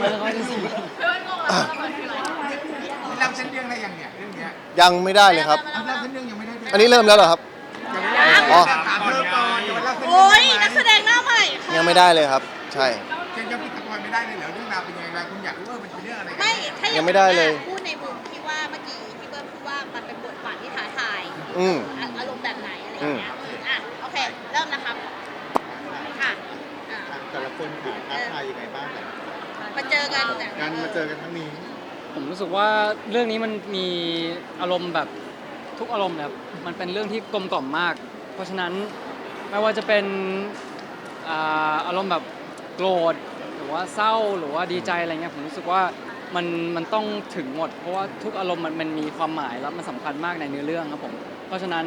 ไม่ค่อยได้สนิทเริ่มเส้นเรื่องอะไรยังเนี่ยเรื่องเนี้ยยังไม่ได้เลยครับ เอาเริ่มเส้นเรื่องยังไม่ได้ด้วยอันนี้เริ่มแล้วเหรอครับยังไม่ได้อ๋อ ถามเริ่มก่อนเดี๋ยวเล่าเส้นเรื่โอ้ยได้ไหมนักแสดงหน้าใหม่ค่ะยังไม่ได้เลยครับ ใช่ยังยังปิดสปอยไม่ได้เลยเหรอเรื่องราวเป็นยังไงคุณอยากรู้ว่ามันเป็นเรื่องอะไรกันไม่แน่ถ้ายังไม่ได้เลย พูดในมุมที่ว่าเมื่อกี้พี่เบิ้มพูดว่ามันเป็นบทบาทที่ท้าทายอืม อะอารมณ์แบบไหนอะไรอย่างเงี้ยอืมอะโอเคเริ่มนะครับค่ะอะแต่ละคนค่ะท้าทายยังไงบ้าง มาเจอกันเนี่ยการมาเจอกันครั้งนี้ ผมรู้สึกว่าเรื่องนี้มันมีอารมณ์แบบทุกอารมณ์นะครับมันเป็นเรื่องที่กลมกล่อมมาก เพราะฉะนั้นไม่ว่าจะเป็นอ่าอารมณ์แบบโกรธหรือว่าเศร้าหรือว่าดีใจอะไรเงี้ยผมรู้สึกว่ามันมันต้องถึงหมด เพราะว่าทุกอารมณ์มันมันมีความหมายแล้วมันสำคัญมากในเนื้อเรื่องครับผมเพราะฉะนั้น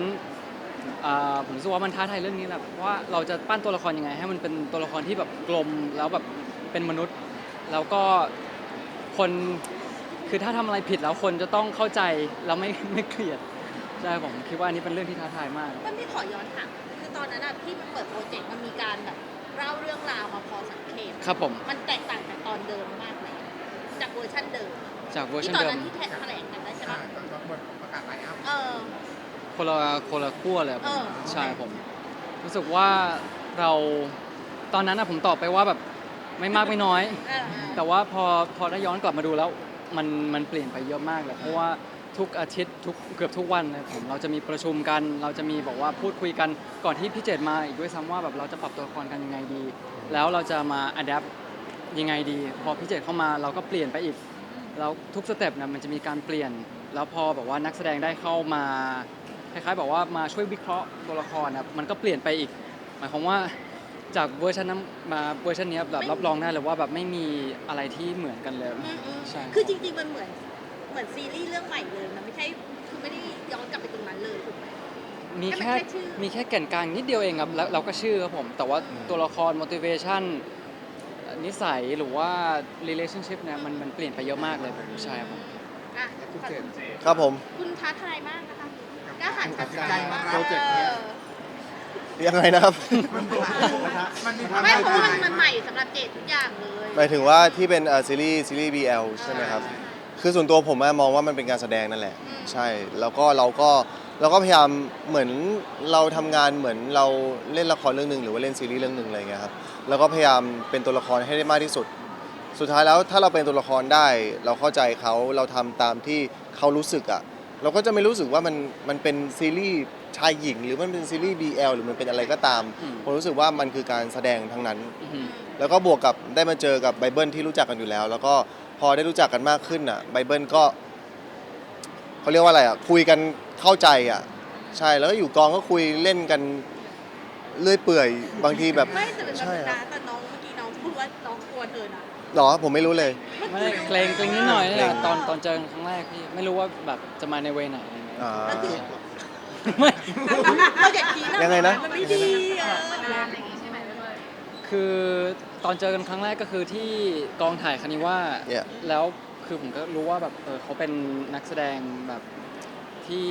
อ่าผมรู้สึกว่ามันท้าทายเรื่องนี้แหละว่าเราจะปั้นตัวละครยังไง ให้มันเป็นตัวละครที่แบบกลมแล้วแบบเป็นมนุษย์ แล้วก็คนคือถ้าทำอะไรผิดแล้วคนจะต้องเข้าใจแล้วไม่ไม่เกลียดใช่ผมคิดว่าอันนี้เป็นเรื่องที่ท้าทายมากเบิ้มพี่ขอย้อนถามคือตอนนั้นอะที่มันเปิดโปรเจกต์มันมีการแบบเล่าเรื่องราวมาพอสังเกตครับผมมันแตกต่างจากตอนเดิมมากเลยจากเวอร์ชันเดิมจากเวอร์ชัที่นตอนเดิมนั้นที่แถลงกันได้ใช่อ่าปะตอนตอนบทประกาศไลน์อัพ เออ คนละคนละขั้วเลยครับเออ ใช่ผม รู้สึกว่าเราตอนนั้นนะผมตอบไปว่าแบบ ไม่มากไม่น้อยเออเออแต่ว่าพอพอได้ย้อนกลับมาดูแล้วมันมันเปลี่ยนไปเยอะมากเลยเพราะว่าทุกอาทิตย์ทุกเกือบทุกวันเลยผมเราจะมีประชุมกัน เราจะมีบอกว่าพูดคุยกันก่อนที่พี่เจตมาอีกด้วยซ้ำว่าแบบเราจะปรับตัวละครกันยังไงดี แล้วเราจะมาอัดแอปยังไงดี พอพี่เจตเข้ามาเราก็เปลี่ยนไปอีกแล้วทุกสเต็ปเนี่ยมันจะมีการเปลี่ยน แล้วพอแบบว่านักแสดงได้เข้ามาคล้ายๆแบบว่ามาช่วยวิเคราะห์ตัวละครนะมันก็เปลี่ยนไปอีก หมายความว่า จากเวอร์ชันนั้นมาเวอร์ชันเนี้ยแบบรับรองได้เลยว่าแบบไม่มีอะไรที่เหมือนกันเลย อืมอืมใช่ คือจริงๆมันเหมือนเหมือนซีรีส์เรื่องใหม่เลยมันไม่ใช่คือไม่ได้ย้อนกลับไปตรงนั้นเลยถูกไหม มีแค่แค่ชื่อ มีแค่แก่นกลางนิดเดียวเองครับแล้วเราก็ชื่อครับผม แต่ว่าตัวละคร motivation นิสัยหรือว่า relationship เนี่ยมันมันเปลี่ยนไปเยอะมากเลยผมใช่ครับผม อะคุณเจน ครับผม คุณท้าทายมากนะคะกล้าหาญชัดใจมารับเออ ยังไงนะครับมันมีมันมีความไม่เพราะว่ามันท้ทยมันใหม่สำหรับเจดทุกอย่างเลยหมายถึงว่าที่เป็นเอ่อซีรีส์ซีรีส์ BL ใช่ไหมครับ คือส่วนตัวผมอะมองว่ามันเป็นการแสดงนั่นแหละ ใช่ แล้วก็เราก็เราก็พยายามเหมือนเราทำงานเหมือนเราเล่นละครเรื่องหนึ่งหรือว่าเล่นซีรีส์เรื่องหนึ่งอะไรเงี้ยครับ แล้วก็พยายามเป็นตัวละครให้ได้มากที่สุด สุดท้ายแล้วถ้าเราเป็นตัวละครได้ เราเข้าใจเขาเราทำตามที่เขารู้สึกอะ เราก็จะไม่รู้สึกว่ามันมันเป็นซีรีส์ชายหญิง หรือมันเป็นซีรีส์ BL หรือมันเป็นอะไรก็ตามอืม ผมรู้สึกว่ามันคือการแสดงทั้งนั้น อื้อหือแล้วก็บวกกับได้มาเจอกับไบเบิลที่รู้จักกันอยู่แล้ว แล้วก็พอได้รู้จักกันมากขึ้นอะไบเบิลก็เขาเรียกว่าอะไรอะคุยกันเข้าใจอะ ใช่แล้วก็อยู่กองก็คุยเล่นกันเลื่อยเปื่อยบางทีแบบไม่แต่เป็นใช่แบบครันะบแต่น้องเมื่อกี้น้องพูดว่าน้องกลัวเธอนะ หรอผมไม่รู้เลย ไม่ได้เกรงเกรงนิดหน่อยเกรเนี่ยงตอนตอนเจอกันครั้งแรกพี่ ไม่รู้ว่าแบบจะมาในเวไหนอะไรเงี้ยอ่า ไม่ เราอย่าคิดยังไงนะ มันไม่ดีเออคือตอนเจอกันครั้งแรกก็คือที่กองถ่ายคณิว่า Yeah แล้วคือผมก็รู้ว่าแบบเออเขาเป็นนักแสดงแบบที่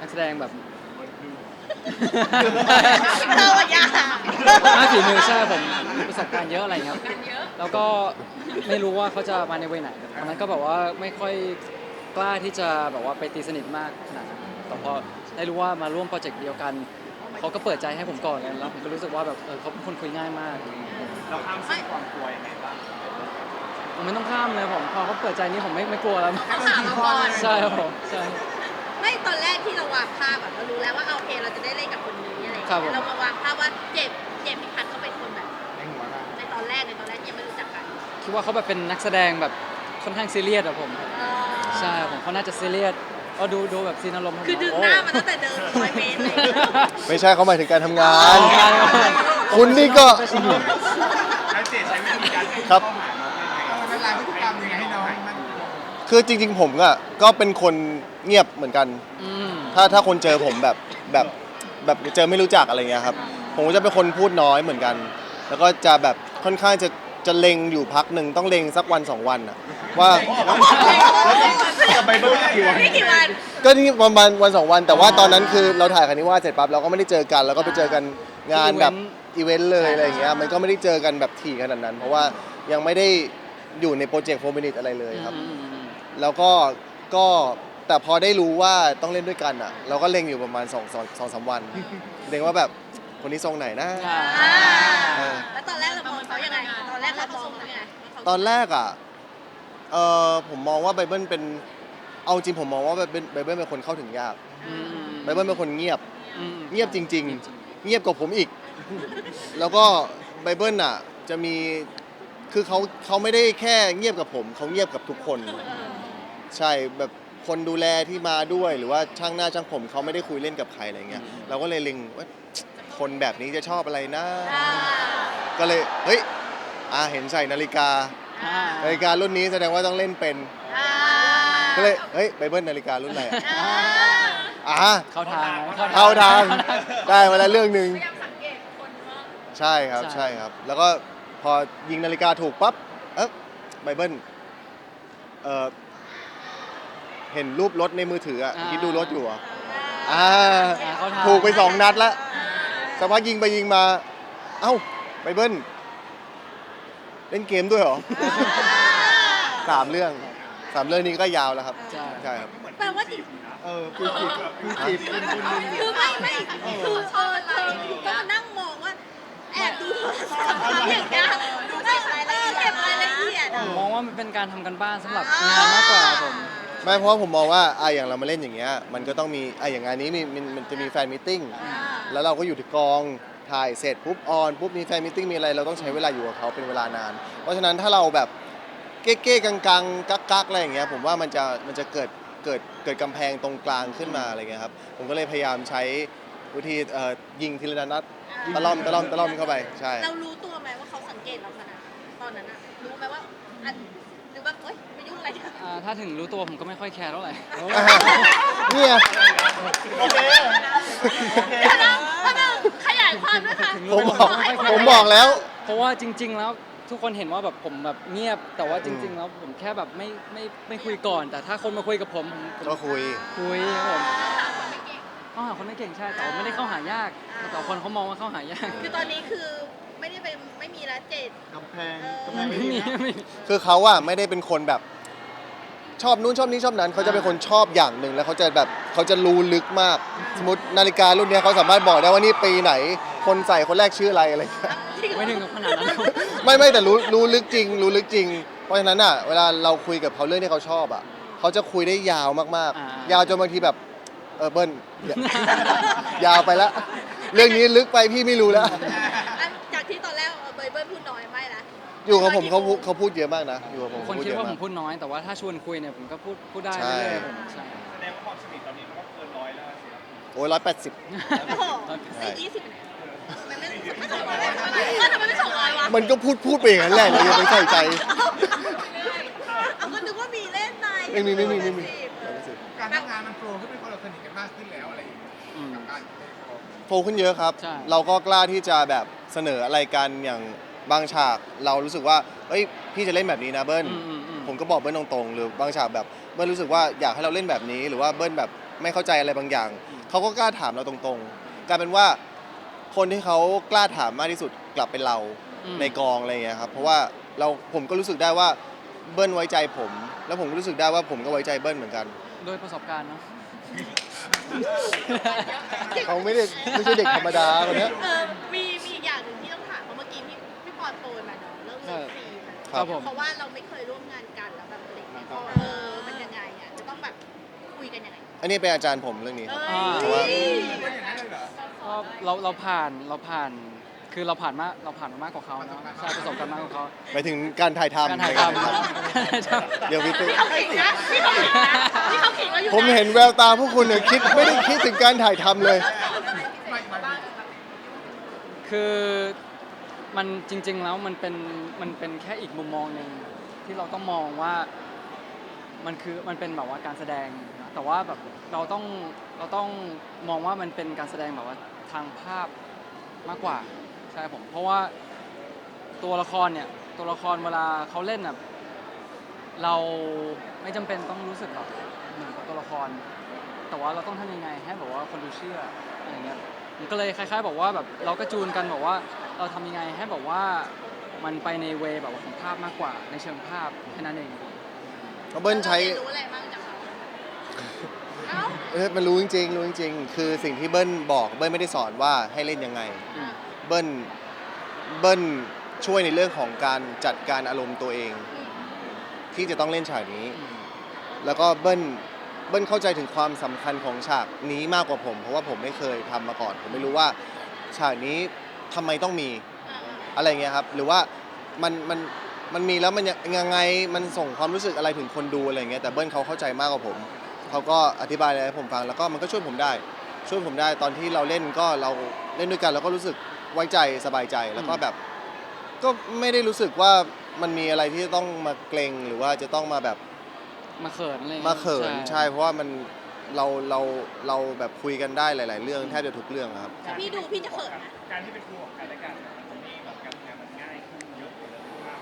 นักแสดงแบบ เราอะอย่าหน้าฝีมือใช่ผมมีประสบการณ์เยอะอะไรเงี้ยครับแล้วก็ไม่รู้ว่าเขาจะมาในเวไหนตอนนั้นก็แบบว่าไม่ค่อย กล้าที่จะแบบว่าไปตีสนิทมากขนาดนั้นแต่พอได้รู้ว่ามาร่วมโปรเจกต์เดียวกันเขาก็เปิดใจให้ผมก่อนเลยแล้วผมก็รู้สึกว่าแบบเออเขาเป็นคนคุยง่ายมากเราข้ามเส้นความกลัวยังไงบ้างผมไม่ต้องข้ามเลยผมพอเขาเปิดใจนี้ผมไม่ไม่กลัวแล้วต้องถามเราก่อนใช่ครับผมใช่ไม่ตอนแรกที่เราวางภาพอะเรารู้แล้วว่าโอเคเราจะได้เล่นกับคนนี้อะไรอย่างครับผมเงี้ยเรามาวางภาพว่าเจ็บเจ็บพิพัฒน์เขาเป็นคนแบบในหัวเราในตอนแรกในตอนแรกที่ยังไม่รู้จักกันคิดว่าเขาแบบเป็นนักแสดงแบบค่อนข้างซีเรียสอะผมเออ ใช่ผมเขาน่าจะซีเรียสก็ดูดูแบบซีนอารมณ์ผมคือดึงโหน้ามาตั้งแต่เดินร้อยเมตรเลยไม่ใช่เขาหมายถึงการทำงาน ใช่ครับคุณนี่ก็แล้วเจนใช้วิธีการให้ครับ มันละลายพฤติกรรมยังไงให้น้องมันคือจริง ๆ ผมอะก็เป็นคนเงียบเหมือนกัน อืมถ้าถ้าคนเจอผมแบบแบบแบบเจอไม่รู้จักอะไรเงี้ยครับ ผมก็จะเป็นคนพูดน้อยเหมือนกัน แล้วก็จะแบบค่อนข้างจะ จะเล็งอยู่พักหนึ่งต้องเล็งสักวันสองวันอะว่าจะไปเบิ้ลกี่วันไม่กี่วันก็นี่ประมาณวันสองวัน แต่ว่าตอนนั้นคือเราถ่ายคันนี้ว่าเสร็จปั๊บเราก็ไม่ได้เจอกันแล้วก็ไปเจอกันงานแบบอีเวนต์เลยอะไรอย่างเงี้ยมันก็ไม่ได้เจอกันแบบถี่ขนาดนั้น เพราะว่ายังไม่ได้อยู่ในโปรเจกต์โฟมินิตอะไรเลยครับอืมอืมอืมแล้วก็ก็แต่พอได้รู้ว่าต้องเล่นด้วยกันอะ เราก็เล็งอยู่ประมาณ2องสองสองสามวันเล็งว่าแบบ คนนี้ทรงไหนนะอ่าอ่าเออ แล้วตอนแรกเรามองเขายังไง ตอนแรกเรามองเขายังไงว่าเขาตอนแรกอะเออผมมองว่าไบเบิลเป็น เอาจริงผมมองว่าไบเบิลไบเบิลเป็นคนเข้าถึงยากอืมอืมไบเบิลเป็นคนเงียบ อืม เงียบจริง ๆ เงียบกว่าผมอีก แล้วก็ไบเบิลอะ จะมี คือเขาเขาไม่ได้แค่เงียบกับผม เขาเงียบกับทุกคน ใช่แบบคนดูแลที่มาด้วยหรือว่าช่างหน้าช่างผมเขาไม่ได้คุยเล่นกับใครอะไรเงี้ยเราก็เลยเล็งว่า คนแบบนี้จะชอบอะไรนะ อ่าก็เลย เฮ้ยอ่าเห็นใส่นาฬิกา อ่า นาฬิการุ่นนี้แสดงว่าต้องเล่นเป็น อ่าก็เลย เฮ้ยไบเบิลนาฬิการุ่นอะไรอะอ่าอ่าเข้าทางนะเข้าทาง ได้มาแล้วเรื่องหนึ่ง พยายามสังเกตคนว่าใช่ครับ ใช่ ใช่ครับ แล้วก็พอยิงนาฬิกาถูกปั๊บ เอ๊ะไบเบิลเออเห็นรูปรถในมือถืออะคิดดูรถอยู่อะอ่า อ่าเข้าทาง ถูกไปสองนัดแล้ว สักพักยิงไปยิงมา เอ้าไบเบิลเล่นเกมด้วยเหรอ สามเรื่องสามเรื่องนี้ก็ยาวแล้วครับ ใช่ ใช่ครับ แปลว่าจริงเออคือจีบคือจีบเป็นคนหนึงคือไม่ไม่คือเออเธอก็มานั่งมองว่า แอบดูทำอย่างเงี้ยดูเก็บรายละเอียดเก็บรายละเอียดผอะมมองว่ามันเป็นการทำกันบ้านสำหรับงานมากกว่าผม ไม่เพราะว่าผมมองว่าอะอย่างเรามาเล่นอย่างเงี้ยมันก็ต้องมีอะอย่างงานนี้มีมันมันจะมีแฟนมิทติ้งอ่า แล้วเราก็อยู่ที่กองถ่ายเสร็จปุ๊บออนปุ๊บมีแฟนมิทติ้งมีอะไรเราต้องใช้เวลาอยู่กับเขาเป็นเวลานาน เพราะฉะนั้นถ้าเราแบบเก๊ๆกังๆกักๆอะไรอย่างเงี้ยผมว่ามันจะมันจะเกิดเกิดเกิดกำแพงตรงกลางขึ้นมาอะไรเงี้ยครับผมก็เลยพยายามใช้วิธีเอ่อยิงทีละนัดตะล่อมตะล่อมตะล่อมเข้าไปใช่ เรารู้ตัวไหมว่าเขาสังเกตเราขนาดตอนนั้นอะรู้ไหมว่าอันหรือว่าเอ้ย ไปยุ่งอะไรกันอ่าถ้าถึงรู้ตัวผมก็ไม่ค่อยแคร์เท่าไหร่ เนี่ย โอเค โอเค เดี๋ยวนะแป๊บนึงขยายความด้วยค่ะผมบอก ผมบอกแล้ว เพราะว่าจริง ๆ แล้วทุกคนเห็นว่าแบบผมแบบเงียบ แต่ว่าจริง ๆ แล้วผมแค่แบบไม่ไม่ไม่คุยก่อน แต่ถ้าคนมาคุยกับผมผมก็คุย คุยครับผมเข้าหาคนไม่เก่งใช่แต่ว่าไม่ได้เข้าหายากแต่คนเขามองว่าเข้าหายากคือตอนนี้คือไม่ได้ไปไม่มีแล้วเจดกำแพงเออกำแพไม่งมีไม่มี คือเขาอะไม่ได้เป็นคนแบบ ชอบนู้นชอบนี้ชอบนั้นเขาจะเป็นคนชอบอย่างหนึ่งแล้วเขาจะแบบเขาจะรู้ลึกมาก สมมตินาฬิการุ่นเนี้ยเขาสามารถบอกได้ว่านี่ปีไหน คนใส่คนแรกชื่ออะไรอะไรอย่างเงี้ย ไม่ถึงกับขนาดนั้น ไม่ไม่แต่รู้รู้ลึกจริง รู้ลึกจริง เพราะฉะนั้นอะเวลาเราคุยกับเขาเรื่องที่เขาชอบอะเขาจะคุยได้ยาวมากอ่าๆยาวจนบางทีแบบเออเบิ้ลอย่า ยาวไปละ เรื่องนี้ลึกไปพี่ไม่รู้แล้ว อยู่กับผมเขาพูดเขาพูดเยอะมากนะ อยู่กับผมคนเขพูคิดเยอะว่าผมกพูดน้อยแต่ว่าถ้าชวนคุยเนี่ยผมก็พูดพูดได้ใช่เรื่อยๆผมใช่แสดงว่าความสนิทตอนนี้มันก็เกินร้อยแล้วสิโอ้ยร้อยแปดสิบโอ้โหไอ้ยี่สิบมันไม่ไม่สองร้อยวะเออทำไมไม่สองร้อยวะมันก็พูดพูดไปอย่างนั้นแหละเราอย่าไปใส่ใจเอาก็นึกว่ามีเล่นในไม่มีไม่มีไม่มีการทำงานมันโปรขึ้นเป็นคนเราสนิทกันมากขึ้นแล้วอะไรอย่างเงี้ยอืมกับการโฟขึ้นเยอะครับใช่เราก็กล้าที่จะแบบเสนออะไรกันอย่าง บางฉากเรารู้สึกว่าเอ้ยพี่จะเล่นแบบนี้นะเบิ้ลอืมอืมอืม ผมก็บอกเบิ้ลตรงๆ หรือบางฉากแบบเบิ้ลรู้สึกว่าอยากให้เราเล่นแบบนี้ หรือว่าเบิ้ลแบบไม่เข้าใจอะไรบางอย่างเขาก็กล้าถามเราตรงๆกลายเป็นว่าคนที่เขากล้าถามมากที่สุดกลับเป็นเราอืม ในกองอะไรอย่างเงี้ยครับเพราะว่าเราผมก็รู้สึกได้ว่าเบิ้ลไว้ใจผม แล้วผมก็รู้สึกได้ว่าผมก็ไว้ใจเบิ้ลเหมือนกัน โดยประสบการณ์เนาะ เขาไม่ได้ไม่ใช่เด็กธรรมดาคนเนี้ย เออ พี่พี่ปอนโปรยมาเนาะเรื่องเลิฟซีนอะครับผม เพราะว่าเราไม่เคยร่วมงานกันแล้วแบบอะไรอย่างเงี้ยเออมันยังไงอะจะต้องแบบคุยกันยังไงอันนี้เป็นอาจารย์ผมเรื่องนี้ครับ เอ้ยว่าอย่างนั้นเลยเหรอก็เราเราผ่านเราผ่านคือเราผ่านมากเราผ่านมามากกว่าเขาเนาะใช่ประสบการณ์มากกว่าเขาหมายถึงการถ่ายทำการถ่ายในทำ เดี๋ยวพี่ตุ้พี่เขาขิงนะพี่เขาขิงนะพี่เขาขิงเราอยู่นะผมเห็นแววตาพวกคุณเนี่ยคิดไม่ได้คิดถึงการถ่ายทำเลยไม่ไม่คือ มันจริง ๆ แล้วมันเป็นมันเป็นแค่อีกมุมมองหนึ่งที่เราต้องมองว่ามันคือมันเป็นแบบว่าการแสดงนะแต่ว่าแบบเราต้องเราต้องมองว่ามันเป็นการแสดงแบบว่าทางภาพมากกว่าใช่ผมเพราะว่าตัวละครเนี่ยตัวละครเวลาเขาเล่นอะเราไม่จำเป็นต้องรู้สึกแบบเหมือนกับตัวละคร แต่ว่าเราต้องทำยังไงให้แบบว่าคนดูเชื่ออะไรเงี้ยมันก็เลยคล้าย ๆ บอกว่าแบบเราก็จูนกันบอกว่า เราทำยังไงให้แบบว่ามันไปในเวแบบว่าของภาพมากกว่าในเชิงภาพแค่นั้นเองเพราะเบิ้ลใช้ราเรียนรู้อะไรบ้างจากเขาเอ้าเออมันรู้จริงๆรู้จริงๆคือสิ่งที่เบิ้ลบอกเบิ้ลไม่ได้สอนว่าให้เล่นยังไงอืมเบิ้ลเบิ้ลช่วยในเรื่องของการจัดการอารมณ์ตัวเอง ที่จะต้องเล่นฉากนี้อืมแล้วก็เบิ้ลเบิ้ลเข้าใจถึงความสำคัญของฉากนี้มากกว่าผม เพราะว่าผมไม่เคยทำมาก่อน ผมไม่รู้ว่าฉากนี้ ทำไมต้องมีอ่าอะไรเงี้ยครับ หรือว่ามันมันมันมีแล้วมันยังยังไงมันส่งความรู้สึกอะไรถึงคนดูอะไรเงี้ยแต่เบิ้ลเขาเข้าใจมากกว่าผมเขาก็อธิบายอะไรให้ผมฟังแล้วก็มันก็ช่วยผมได้ ช่วยผมได้ตอนที่เราเล่นก็เราเล่นด้วยกันเราก็รู้สึกไว้ใจสบายใจแล้วก็แบบ ก็ไม่ได้รู้สึกว่ามันมีอะไรที่ต้องมาเกรงหรือว่าจะต้องมาแบบ มาเขินอะไรอย่งงี้ยมาเขินใช่ เพราะว่ามัน เราเราเราแบบคุยกันได้หลาย ๆ เรื่องแทบจะทุกเรื่องครับถ้าพี่ดูพี่จะเขินนะการที่เป็นครูของกันและกันมันทำให้แบบการทำงานมันง่ายขึ้นเยอะกว่าเดิมมาก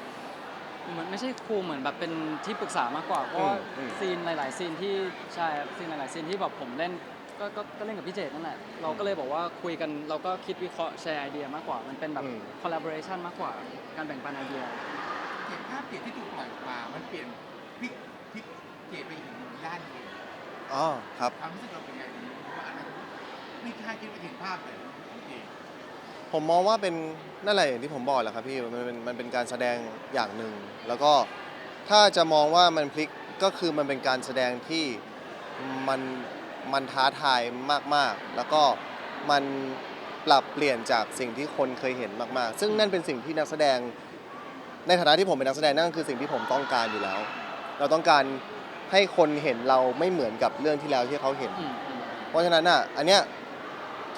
เหมือนไม่ใช่ครูเหมือนแบบเป็นที่ปรึกษามากกว่าเพราะว่าอืม ซีนหลาย ๆ ซีนที่ใช่ครับซีนหลาย ๆ ซีนที่แบบผมเล่นก็ก็ก็เล่นกับพี่เจตนั่นแหละเราก็เลยบอกว่าคุยกันเราก็คิดวิเคราะห์แชร์ไอเดียมากกว่ามันเป็นแบบ อืม collaboration มากกว่าการแบ่งปันไอเดีย เกตภาพเกตที่ถูกปล่อยออกมา มันเปลี่ยนพลิกพลิกเกตไปอีกด้านหนึง อ๋อครับความรู้สึกเราเป็นไงว่าอันนั้นไม่คาดคิดว่าเห็นภาพเลยของเกตผมมองว่าเป็นนั่นแหละอย่างที่ผมบอกแหละครับพี่มันเป็นมันเป็นการแสดงอย่างหนึ่ง แล้วก็ถ้าจะมองว่ามันพลิกก็คือมันเป็นการแสดงที่มันมันท้าทายมากๆ แล้วก็มันปรับเปลี่ยนจากสิ่งที่คนเคยเห็นมากๆ ซึ่งนั่นเป็นสิ่งที่นักแสดง ในฐานะที่ผมเป็นนักแสดงนั่นก็คือสิ่งที่ผมต้องการอยู่แล้ว เราต้องการ ให้คนเห็นเราไม่เหมือนกับเรื่องที่แล้วที่เขาเห็นอืมอืมเพราะฉะนั้นอะอันเนี้ย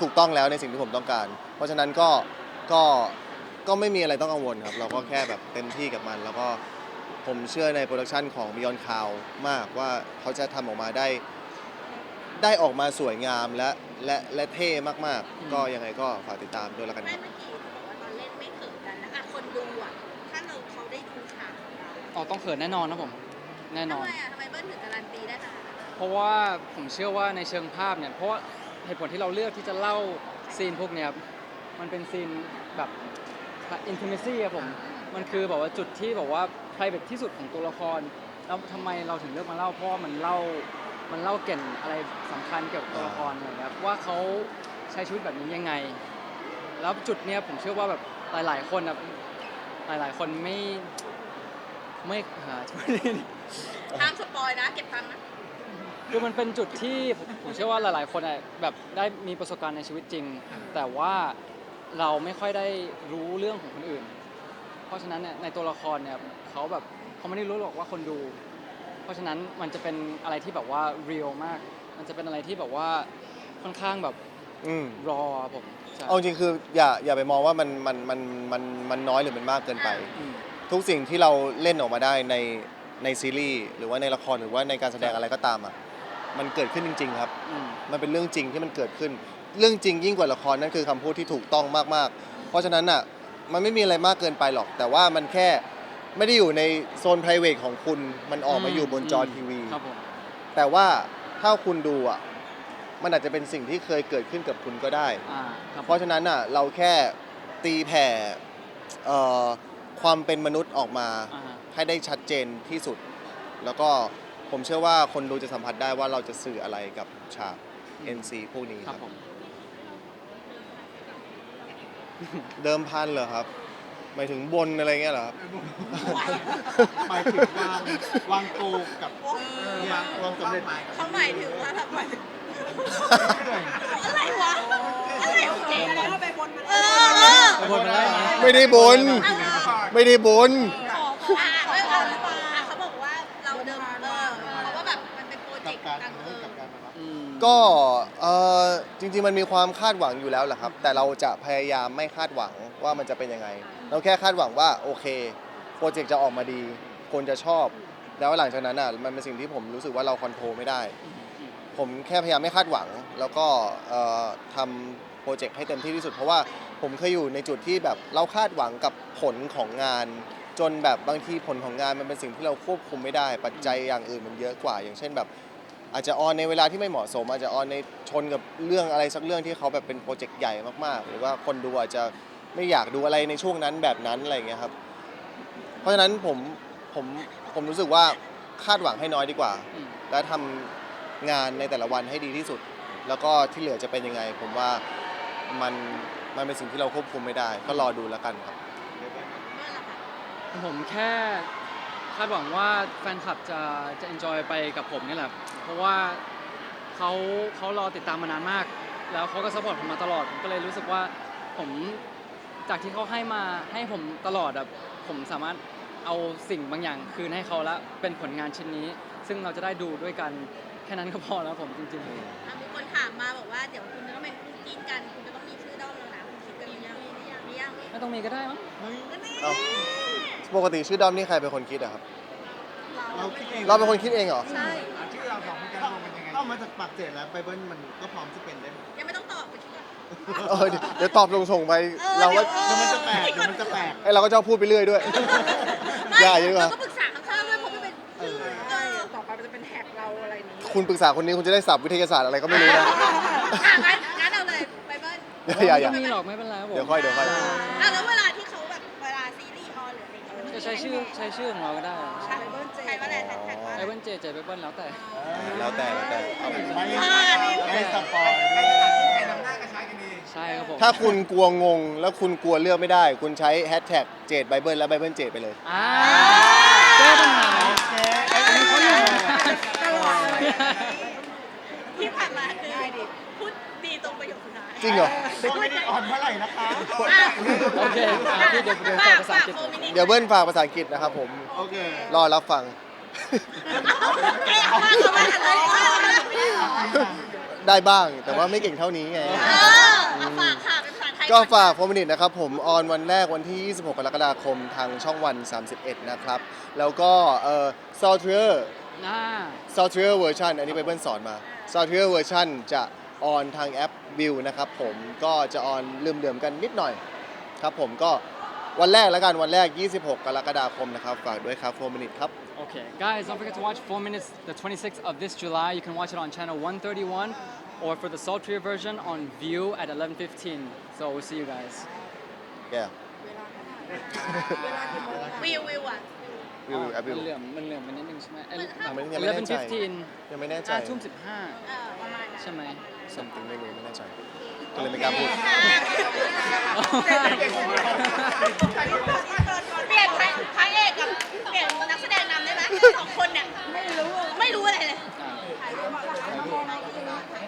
ถูกต้องแล้วในสิ่งที่ผมต้องการ เพราะฉะนั้นก็ก็ก็ไม่มีอะไรต้องกังวลครับ เราก็แค่แบบเต็มที่กับมัน แล้วก็ผมเชื่อในโปรดักชันของ Beyond Cloud มากว่าเขาจะทำออกมาได้ ได้ออกมาสวยงามและและและเท่มากอืมๆก็ยังไงก็ฝากติดตามด้วยแล้วกันไม่ครับ เมื่อกี้บอกว่าตอนเล่นไม่เขินกันนะอะคนดูอะ ถ้าเราเขาได้ดูฉากของเรา อ๋อต้องเขินแน่นอนนะผม แน่นทำอนไมอะทำไมเบิ้ลถึงการันตีได้ขนาดนั้นเพราะว่าผมเชื่อว่าในเชิงภาพเนี่ยเพราะว่าเหตุผลที่เราเลือกที่จะเล่าซีนพวกเนี้ยครับมันเป็นซีนแบบ intimacy อะผมมันคือแบบว่าจุดที่แบบว่า private ที่สุดของตัวละครแล้วทำไมเราถึงเลือกมาเล่าเพราะว่ามันเล่ามันเล่าเกร็นอะไรสำคัญเกี่ยวกับตัวละครอะไรครับว่าเขาใช้ชีวิตแบบนี้ยังไง แล้วจุดเนี้ยผมเชื่อว่าแบบหลาย ๆ คนอะหลาย ๆ คนไม่ไม่หา ห้ามสปอยนะ เก็บตังค์นะ คือมันเป็นจุดที่ผมผมเชื่อว่าหลาย ๆ คนอะแบบได้มีประสบการณ์ในชีวิตจริง แต่ว่าเราไม่ค่อยได้รู้เรื่องของคนอื่น เพราะฉะนั้นเนี่ยในตัวละครเนี่ยเขาแบบเขาไม่ได้รู้หรอกว่าคนดู เพราะฉะนั้นมันจะเป็นอะไรที่แบบว่าเรียลมาก มันจะเป็นอะไรที่แบบว่าค่อนข้างแบบอืมรอผมใช่เอาจริงคืออย่าอย่าไปมองว่ามันมันมันมันมันน้อยหรือมันมากเกินไป อืมทุกสิ่งที่เราเล่นออกมาได้ใน ในซีรีส์หรือว่าในละครหรือว่าในการแสดงอะไรก็ตามอะมันเกิดขึ้นจริง ๆ ครับอืมมันเป็นเรื่องจริงที่มันเกิดขึ้น เรื่องจริงยิ่งกว่าละครนั่นคือคำพูดที่ถูกต้องมากๆ เพราะฉะนั้นอะมันไม่มีอะไรมากเกินไปหรอก แต่ว่ามันแค่ไม่ได้อยู่ในโซน p r i v a t ของคุณมันออกมาอยู่บนจอทีวีครับผมแต่ว่าถ้าคุณดูอะมันอาจจะเป็นสิ่งที่เคยเกิดขึ้นกับคุณก็ได้ อ่าครับเพราะฉะนั้นอะเราแค่ตีแผ่เอ่อความเป็นมนุษย์ออกมา อ่าฮะ ให้ได้ชัดเจนที่สุด แล้วก็ผมเชื่อว่าคนดูจะสัมผัสได้ว่าเราจะสื่ออะไรกับฉาก NC พวกนี้คครัรับบผม เดิมพันเหรอครับหมายถึงบนอะไรเงี้ยเหรอครับ หมายถึงวางวางโกกับโอ้ยวางวางสำเร็จเขาหมายถึงว่าแบบหมายถึงอะไรวะ อะไรของเจ๊แล้วไปบนมันเออเออไปบนมาได้ไหม ไม่ได้บนไม่ได้บน ขอขออะไม่เอา ก็เอ่อจริง ๆ มันมีความคาดหวังอยู่แล้วแหละครับ แต่เราจะพยายามไม่คาดหวังว่ามันจะเป็นยังไง เราแค่คาดหวังว่าโอเคโปรเจกต์จะออกมาดี คนจะชอบ แล้วหลังจากนั้นอะมันเป็นสิ่งที่ผมรู้สึกว่าเราคอนโทรลไม่ได้ ผมแค่พยายามไม่คาดหวัง แล้วก็เอ่อทำโปรเจกต์ให้เต็มที่ที่สุด เพราะว่าผมเคยอยู่ในจุดที่แบบเราคาดหวังกับผลของงาน จนแบบบางทีผลของงานมันเป็นสิ่งที่เราควบคุมไม่ได้ ปัจจัยอย่างอื่นมันเยอะกว่า อย่างเช่นแบบ อาจจะออนในเวลาที่ไม่เหมาะสม อาจจะออนในชนกับเรื่องอะไรสักเรื่องที่เขาแบบเป็นโปรเจกต์ใหญ่มากๆ หรือว่าคนดูอาจจะไม่อยากดูอะไรในช่วงนั้นแบบนั้นอะไรอย่างเงี้ยครับ เพราะฉะนั้นผมผมผมรู้สึกว่าคาดหวังให้น้อยดีกว่า อืม และทำงานในแต่ละวันให้ดีที่สุด แล้วก็ที่เหลือจะเป็นยังไง ผมว่ามันมันเป็นสิ่งที่เราควบคุมไม่ได้ ก็รอดูแล้วกันครับ ผมแค่คาดหวังว่าแฟนคลับจะจะ enjoy ไปกับผมนี่แหละ ราะว่าเขาเขารอติดตามมานานมาก แล้วเขาก็สปอร์ตผมมาตลอด ผมก็เลยรู้สึกว่าผมจากที่เขาให้มาให้ผมตลอดแบบผมสามารถเอาสิ่งบางอย่างคืนให้เขาแล้วเป็นผลงานชิ้นนี้ ซึ่งเราจะได้ดูด้วยกันแค่นั้นก็พอแล้วผมจริงๆอะมีคนถามมาบอกว่าเดี๋ยวคุณจะต้องเป็นคู่จิ้นกัน คุณจะต้องมีชื่อด้อมแล้วนะคุณคิดกันหรือยังหรือยังหรือยังไม่ต้องมีก็ได้มั้งเอ้า ปกติชื่อดอมนี่ใครเป็นคนคิดอะครับ เราคิดเอง เราเป็นคนคิดเองเหรอ ใช่ เราสองคนกันมันยังไงเอามาจากปากเจดแล้วไบเบิลมันก็พร้อมจะเป็นได้หมดยังไม่ต้องตอบไปคิดก่อน เออเดี๋ยวเดี๋ยวตอบส่งๆไปเราก็เดี๋ยวมันจะแปลกเดี๋ยวมันจะแปลกไอยเราก็ชอบพูดไปเรื่อยด้วย ไม่อย่าอย่าดีกว่า เราก็ปรึกษาข้างๆด้วยเพราะมันเป็นชื่อเออต่อไปมันจะเป็นแท็กเราอะไรนี้คุณปรึกษาคนนี้คุณจะได้สับวิทยาศาสตร์อะไรก็ไม่รู้นะ อะงั้นงั้นเอาเลยไปเบิ้ลอย่าอย่าไม่มีหรอกไม่เป็นไรครับผม เดี๋ยวค่อยเดี๋ยวค่อย อะแล้วเวลา ใช้ชื่อใช้ชื่อของเราก็ได้ใช่เบิ้ลเจใครว่าอะไรแท็กแท็กว่าไอเบิลเจเจเบิลแล้วแต่ แล้วแต่แล้วแต่ ไม่ไม่สปอยใครจะตัดสินใครนำหน้าก็ใช้กันเองใช่ครับผมถ้าคุณกลัวงง แล้วคุณกลัวเลือกไม่ได้ คุณใช้แฮชแท็กเจดไบเบิลและไบเบิลเจดไปเลย อ่าแก้ปัญหา อันนี้เขาอยู่ตลอดเลย ที่ผ่านมาคือพูดดีตรงประโยคสุดท้าย จริงเหรอเด็กไม่ได้ออนเมื่อไหร่นะคะอะโอเคอะพี่เดี๋ยวเดี๋ยวฝาฝากกภาษาอังกฤษฝากโฟมินิเดี๋ยวเบิ้ลฝากภาษาอังกฤษนะครับผม โอเค รอรับฟังเก่งมากเขาไม่ทันเลยเออได้บ้าง แต่ว่าไม่เก่งเท่านี้ไงเอาฝากค่ะเป็นภาษาไทยก็ฝากโฟมินิตนะครับผมออนวันแรกวันที่ 26 กรกฎาคมทางช่องวัน 31 นะครับ แล้วก็เอ่อซอลเทอร์อ่าซอลเทอร์เวอร์ชันอันนี้ไปเบิ้ลสอนมาซอลเทอร์เวอร์ชันจะ ออนทางแอปวิวนะครับผมก็จะออนเลื่อมๆกันนิดหน่อยครับผมก็วันแรกแล้วกันวันแรก 26 กรกฎาคมนะครับฝากด้วยครับโฟมินิตครับ Okay, guys, don't forget to watch 4 Minutes the 26th of this July. You can watch it on channel 131 or for the sultry version on View at 11:15. So we'll see you guys. yeah วิววิวอะ วิวแอปวิมัวนเหลื่อมมันเหลื่อมไปนิดนึงใช่ไหมยังไม่ยังไม่แน่ใจ 11:15 ยังไม่แน่ใจ อ่าทุ่มเออประมาณ15นั้น ใช่ไหม something ไม่รู้ไม่แน่ใจก็เลยไม่กล้าพูด เปลี่ยนพระเอกกับเปลี่ยนนักแสดงนำได้ไหมสองคนเนี่ยไม่รู้ไม่รู้อะไรเลย